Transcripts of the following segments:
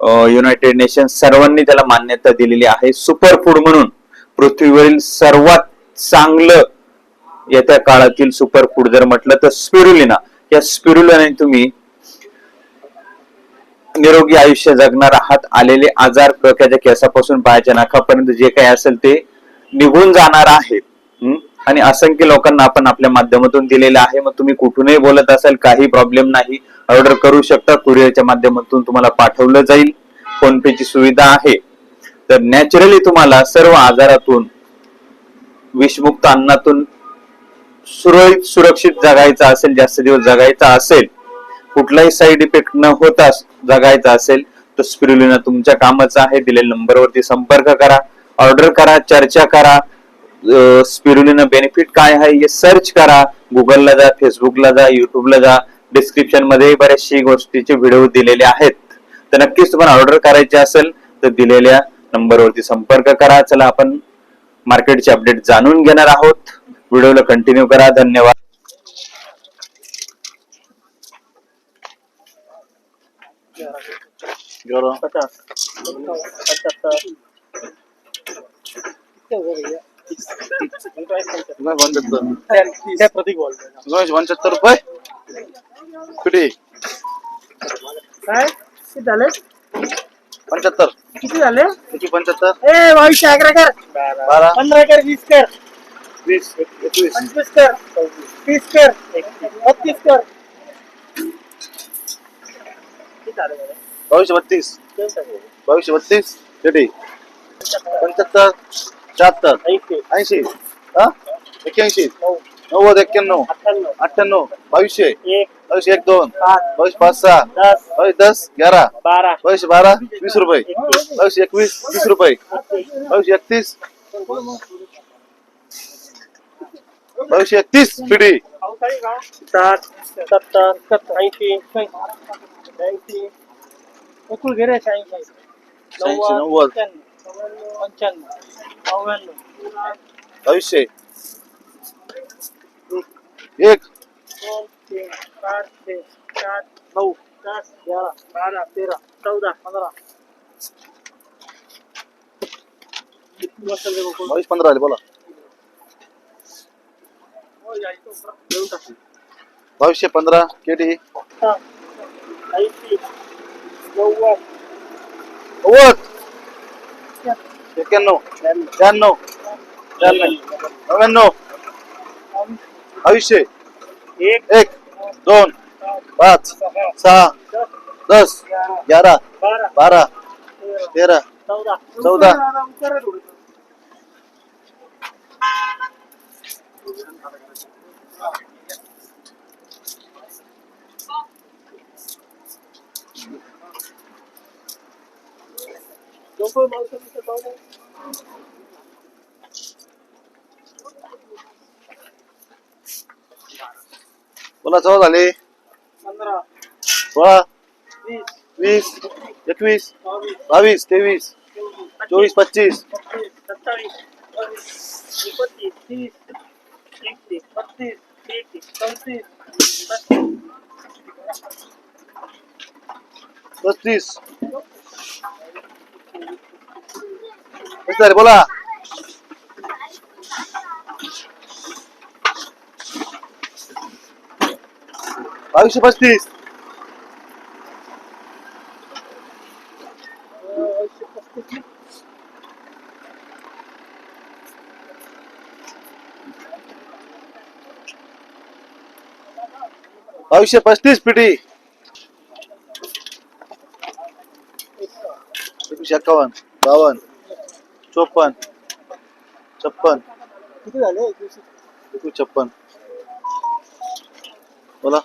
United Nation सर्वांनी त्याला मान्यता दिलेली आहे. सुपर फूड म्हणून पृथ्वीवरील सर्वात चांगलं येत्या काळातील सुपर फूड जर म्हटलं तर स्पिरुलिना या स्पिरुलिनाने तुम्ही निरोगी आयुष्य जगणार आहात. आलेले आजार डोक्याच्या केसापासून पायाच्या नाकापर्यंत जे काही असेल ते निघून जाणार आहे. आणि असंख्य लोकांना आपण आपल्या माध्यमातून दिलेलं आहे. मग तुम्ही कुठूनही बोलत असाल काही प्रॉब्लेम नाही. ऑर्डर करू शकता. कुरिअरच्या माध्यमातून तुम्हाला पाठवलं जाईल. फोन ची सुविधा आहे. तर नॅचरली तुम्हाला सर्व आजारातून विषमुक्त अन्नातून सुरळीत सुरक्षित जगायचं असेल जास्त दिवस जगायचा असेल कुठलाही साईड इफेक्ट न होता जगायचा असेल तर स्पिरुलिना तुमच्या कामाचा आहे. दिलेल्या नंबरवरती संपर्क करा. ऑर्डर करा चर्चा करा. स्पिरुलिना बेनिफिट काय आहे हे सर्च करा. गुगलला जा फेसबुकला जा युट्यूबला जा. डिस्क्रिप्शनमध्ये बऱ्याचशी गोष्टीचे व्हिडिओ दिलेले आहेत. तर नक्कीच तुम्हाला ऑर्डर करायचे असेल तर दिलेल्या नंबरवरती संपर्क करा. चला आपण मार्केटचे अपडेट जाणून घेणार आहोत. व्हिडिओला कंटिन्यू करा. धन्यवाद. रुपये कुठे? काय? किती झाले? पंच्याहत्तर. किती झाले? किती? पंच्याहत्तर? ए बावीसशे अकरा कर. बारा. पंधरा कर वीस कर. वीस एकवीस. पंचवीस कर. तीस कर. बत्तीस कर. बावीसशे बत्तीस. बावीसशे बत्तीस? किती? पंच्याहत्तर. शहात्तर. ऐंशी ऐंशी. हा? एक्क्याऐंशी. नव्वद एक्क्याण्णव अठ्ठ्याण्णव. बावीसशे बावीसशे एक दोन बावीस पाच सहा बावीस दस ग्यारा बारा बावीसशे बारा वीस रुपये बावीसशे एकवीस तीस रुपये बावीसशे एकतीस बावीसशे एकतीस पिढी. साठ सत्तर ऐंशी ऐंशी एकूण ऐंशी नव्वद. पंच्याण्णव नव्याण्णव बावीसशे. एक. दोन तीन चार ते सात नऊ दस ग्यारा बारा तेरा चौदा पंधरा बावीस पंधरा आले बोला. बावीसशे पंधरा केटी ऐंशी नव्वद. नव्वद एक्क्याण्णव त्र्याण्णव त्र्याण्णव नव्याण्णव. बावीसशे एक एक दोन पाच सहा दस ग्यारा बारा बारा तेरा तेरा चौदा चौदा. उतरा, उतरा. बोला चौदा झाले? सोळा? वीस. वीस? एकवीस? बावीस. तेवीस? चोवीस पच्चीस? पस्तीस. सत्तावीस अठ्ठावीस एकोणतीस तीस एकतीस बत्तीस तेहतीस चौतीस पस्तीस पस्तीस किती झाले बोला बावीसशे पस्तीस. बावीसशे पस्तीस पिटी एकवीसशे एक्कावन्न बावन्न चोपन्न छप्पन. किती झाले एकवीस छप्पन. बोला।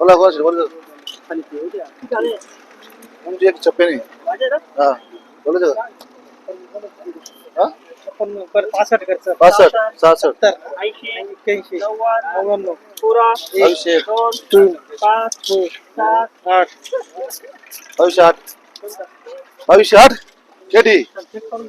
बोला कोणाशी बोला खाली ते होते. किती झाले तुमची एक छप्पन आहे माझे ना हा बोलायचं का हा? छप्पन्न कर पासष्ट कर सर पासष्ट सहासष्ट सत्तर ऐंशी एक्क्याऐंशी नव्वद नव्याण्णव पुरा बावीसशे दोन तीन पाच सात आठ। बावीसशे आठ? बावीसशे आठ केटी चेक करून